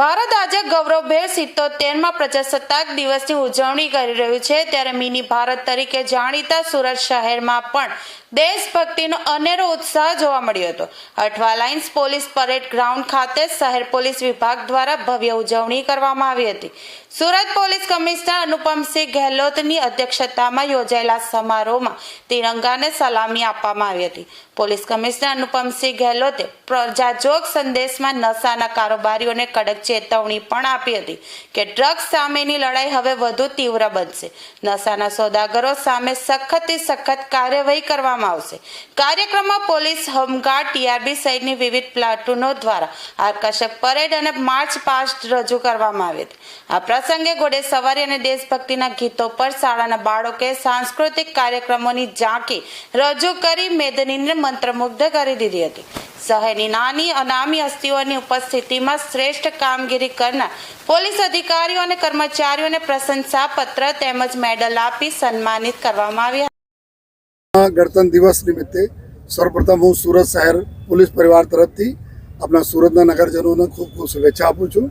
ભારત આજે ગૌરવભેર સિત્તોતેરમાં પ્રજાસત્તાક દિવસની ઉજવણી કરી રહ્યું છે. ત્યારે મિની ભારત તરીકે જાણીતા સુરત શહેરમાં પણ દેશભક્તિનો અનેરો ઉત્સાહ જોવા મળ્યો હતો. Athwa lines police parade ground ખાતે શહેર પોલીસ વિભાગ દ્વારા ભવ્ય ઉજવણી કરવામાં આવી હતી. સુરત પોલીસ કમિશનર અનુપમસિંહ ગેહલોતની અધ્યક્ષતામાં યોજાયેલા સમારોહમાં તિરંગાને સલામી આપવામાં આવી હતી. પોલીસ કમિશનર અનુપમસિંહ ગેહલોતે પ્રજાજોગ સંદેશમાં નશાના કારોબારીઓને કડક ચેતવણી પણ આપી હતી કે ડ્રગ્સ સામેની લડાઈ હવે વધુ તીવ્ર બનશે. નશાના સોદાગરો સામે સખતથી સખત કાર્યવાહી કરવામાં આવશે. કાર્યક્રમમાં પોલીસ હોમગાર્ડ ટીઆરબી સહિતની વિવિધ પ્લાટુનો દ્વારા આકર્ષક પરેડ અને માર્ચ પાસ્ટ રજૂ કરવામાં આવી હતી. આ પ્રસંગે ઘોડે સવારી અને દેશભક્તિના ગીતો પર શાળાના બાળકોએ સાંસ્કૃતિક કાર્યક્રમોની ઝાંકી રજૂ કરી મેદનીને મંત્રમુગ્ધ કરી દીધી હતી. શહેરની નાની અનામી હસ્તીઓની ઉપસ્થિતિમાં શ્રેષ્ઠ કામગીરી કરનાર પોલીસ અધિકારીઓ અને કર્મચારીઓને પ્રશંસા પત્ર તેમજ મેડલ આપી સન્માનિત કરવામાં આવ્યા ગણતંત્ર દિવસ નિમિત્તે સર્વપ્રથમ હું સુરત શહેર પોલીસ પરિવાર તરફથી આપણા સુરતના નગરજનોને ખૂબ ખૂબ શુભેચ્છા આપું છું.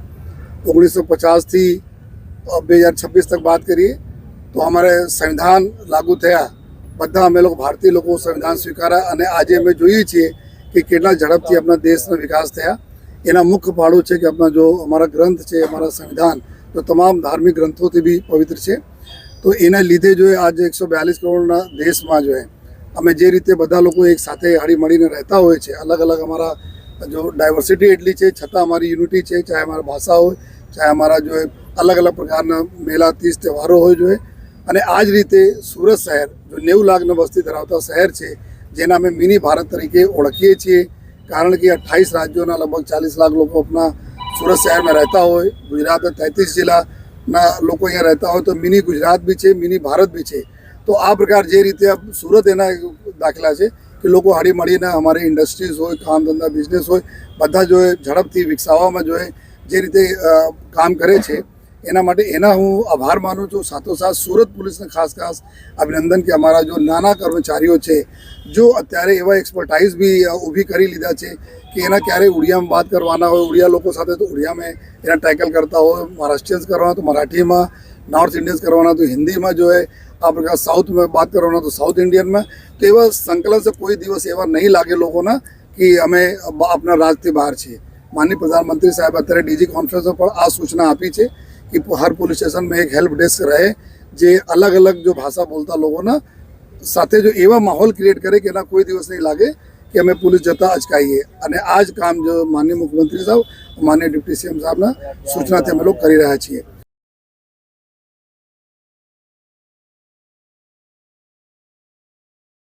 ઓગણીસો પચાસથી બે હજાર છવ્વીસ તક વાત કરીએ તો અમારે સંવિધાન લાગુ થયા. બધા અમે લોકો ભારતીય લોકો સંવિધાન સ્વીકાર્યા અને આજે અમે જોઈએ છીએ કે કેટલા ઝડપથી આપણા દેશનો વિકાસ થયા. એના મુખ્ય પાડો છે કે આપણા જો અમારા ગ્રંથ છે, અમારા સંવિધાન, તો તમામ ધાર્મિક ગ્રંથોથી બી પવિત્ર છે. તો એના લીધે જો આજે એકસો બ્યાલીસ કરોડના દેશમાં જો અમે જે રીતે બધા લોકો એક સાથે હળી મળીને રહેતા હોય છે, અલગ અલગ અમારા જો ડાયવર્સિટી એટલી છે, છતાં અમારી યુનિટી છે, ચાહે અમારા ભાષા હોય, ચાહે અમારા જો અલગ અલગ પ્રકારના મેળા તીજ તહેવારો હોય જોઈએ અને આ જ રીતે સુરત શહેર, જો નેવું લાખની વસ્તી ધરાવતા શહેર છે જેના અમે મિની ભારત તરીકે ઓળખીએ છીએ. કારણ કે અઠ્ઠાવીસ રાજ્યોના લગભગ ચાલીસ લાખ લોકો આપણા સુરત શહેરમાં રહેતા હોય. ગુજરાતના તેત્રીસ જિલ્લાના લોકો અહીંયા રહેતા હોય તો મિની ગુજરાત બી છે, મિની ભારત બી છે. તો આ પ્રકાર જે રીતે સુરત એના દાખલા છે કે લોકો હળી મળીને અમારી ઇન્ડસ્ટ્રીઝ હોય, કામ ધંધા, બિઝનેસ હોય, બધા જો ઝડપથી વિકસાવવામાં જોઈએ જે રીતે કામ કરે છે. એના માટે એના હું આભાર માનું છું. સાથોસાથ સુરત પોલીસને ખાસ ખાસ અભિનંદન કે અમારા જો નાના કર્મચારીઓ છે, જો અત્યારે એવા એક્સપર્ટાઇઝ બી ઊભી કરી લીધા છે કે એના ક્યારેય ઉડિયામાં વાત કરવાના હોય, ઉડિયા લોકો સાથે તો ઉડિયામાં એના ટેકલ કરતા હોય મહારાષ્ટ્રીયન્સ કરવાના તો મરાઠીમાં નોર્થ ઇન્ડિયન્સ કરવાના તો હિન્દીમાં જો હે આ પ્રકાર સાઉથમાં વાત કરવાના તો સાઉથ ઇન્ડિયનમાં તો એવા સંકલન સે કોઈ દિવસ એવા નહીં લાગે લોકોના કે અમે આપણા રાજથી બહાર છીએ. માનનીય પ્રધાનમંત્રી સાહેબ અત્યારે ડીજી કોન્ફરન્સ પણ આ સૂચના આપી છે. કે હર પોલીસ સ્ટેશનમાં એક હેલ્પ ડેસ્ક રહે જે અલગ અલગ જો ભાષા બોલતા લોકોના સાથે જો એવા માહોલ ક્રિએટ કરે કે એના કોઈ દિવસ નહીં લાગે કે અમે પોલીસ જતા અચકાઈએ અને આ જ કામ જો માનનીય મુખ્યમંત્રી સાહેબ માનનીય ડિપ્ટી સીએમ સાહેબના સૂચનાથી અમે લોકો કરી રહ્યા છીએ